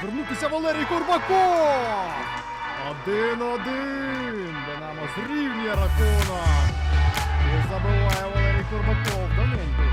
Звернутися Валерій Курбаков! Один-один! Динамо зрівнює рахунок. І забиває Валерій Курбаков. Доненько.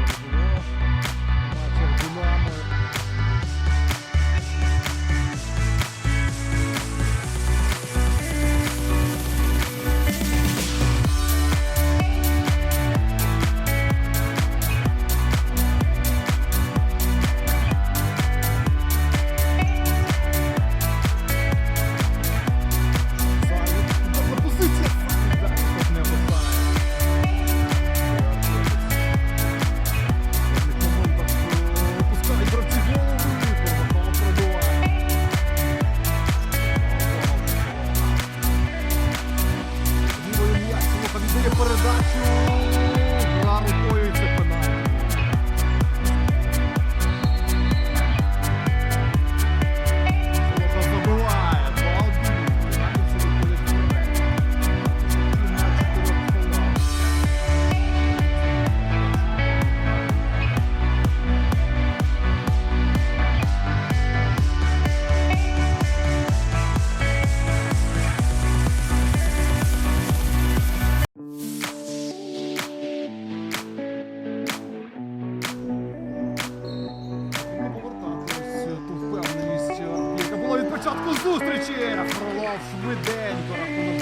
передачу. зустрічі! Фролов швиденько рахунок.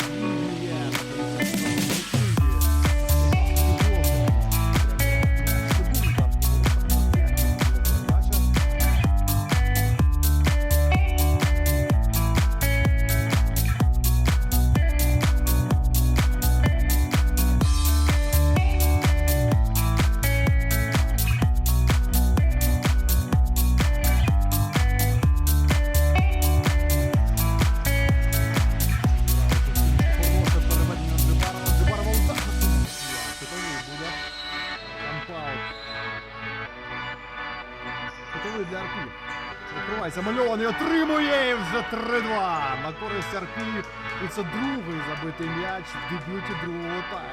Відкривай замальований, отримує і вже 3-2. На користь Арпі. І це другий забитий м'яч в дебюті другого тайму.